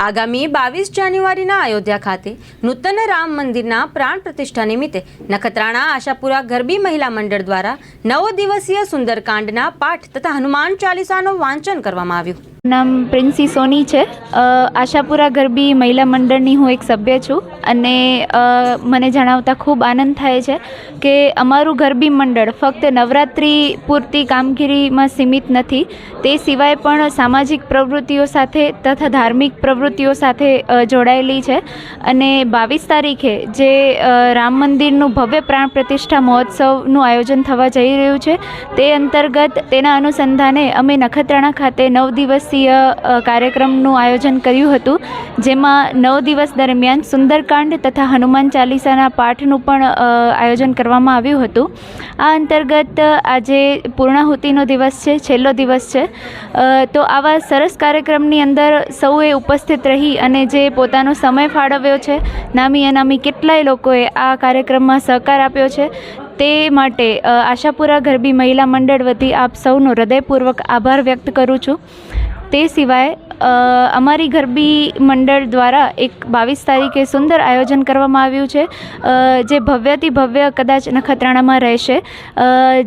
આગામી બાવીસ જાન્યુઆરીના અયોધ્યા ખાતે નૂતન રામ મંદિરના પ્રાણ પ્રતિષ્ઠા નિમિત્તે નખત્રાણા, આશાપુરા ગરબી મહિલા મંડળ દ્વારા નવ દિવસીય સુંદરકાંડના પાઠ તથા હનુમાન ચાલીસાનું વાંચન કરવામાં આવ્યું. નામ પ્રિન્સી સોની છે. આશાપુરા ગરબી મહિલા મંડળની હું એક સભ્ય છું અને મને જણાવતા ખૂબ આનંદ થાય છે કે અમારું ગરબી મંડળ ફક્ત નવરાત્રિ પૂરતી કામગીરીમાં સીમિત નથી, તે સિવાય પણ સામાજિક પ્રવૃત્તિઓ સાથે તથા ધાર્મિક પ્રવૃત્તિઓ સાથે જોડાયેલી છે. અને બાવીસ તારીખે જે રામ મંદિરનું ભવ્ય પ્રાણ પ્રતિષ્ઠા મહોત્સવનું આયોજન થવા જઈ રહ્યું છે, તે અંતર્ગત તેના અનુસંધાને અમે નખત્રાણા ખાતે નવ દિવસીય કાર્યક્રમનું આયોજન કર્યું હતું, જેમાં નવ દિવસ દરમિયાન સુંદરકાંડ તથા હનુમાન ચાલીસાના પાઠનું પણ આયોજન કરવામાં આવ્યું હતું. આ અંતર્ગત આજે પૂર્ણાહુતિનો દિવસ છે, છેલ્લો દિવસ છે. તો આવા સરસ કાર્યક્રમની અંદર સૌએ ઉપસ્થિત રહી અને જે પોતાનો સમય ફાળવ્યો છે, નામી અનામી કેટલાય લોકોએ આ કાર્યક્રમમાં સહકાર આપ્યો છે, તે માટે આશાપુરા ગરબી મહિલા મંડળ વતી આપ સૌનો હૃદયપૂર્વક આભાર વ્યક્ત કરું છું. તે સિવાય અમારી ગરબી મંડળ દ્વારા એક બાવીસ તારીખે સુંદર આયોજન કરવામાં આવ્યું છે જે ભવ્યથી ભવ્ય કદાચ નખત્રાણામાં રહેશે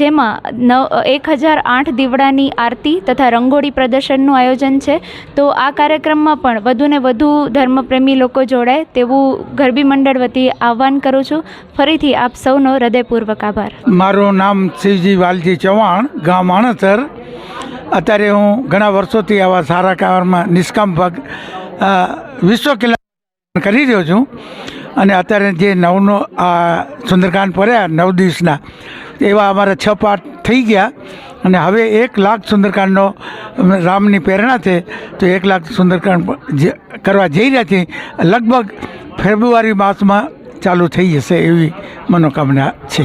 જેમાં નવ, એક હજાર આઠ દીવડાની આરતી તથા રંગોળી પ્રદર્શનનું આયોજન છે. તો આ કાર્યક્રમમાં પણ વધુને વધુ ધર્મપ્રેમી લોકો જોડાય તેવું ગરબી મંડળ વતી આહ્વાન કરું છું. ફરીથી આપ સૌનો હૃદયપૂર્વક આભાર. મારું નામ શિવજી વાલજી ચૌહાણ, ગામ આણસર અત્યારે હું ઘણા વર્ષોથી આવા સારા કામમાં નિષ્કામ ભાગ વિશ્વ કિલ્લા કરી રહ્યો છું. અને અત્યારે જે નવનો આ સુંદરકાંડ પડ્યા નવ દિવસના, એવા અમારા છ પાઠ થઈ ગયા. અને હવે એક લાખ સુંદરકાંડનો રામની પ્રેરણા છે તો એક લાખ સુંદરકાંડ કરવા જઈ રહ્યા છે લગભગ ફેબ્રુઆરી માસમાં ચાલુ થઈ જશે એવી મનોકામના છે.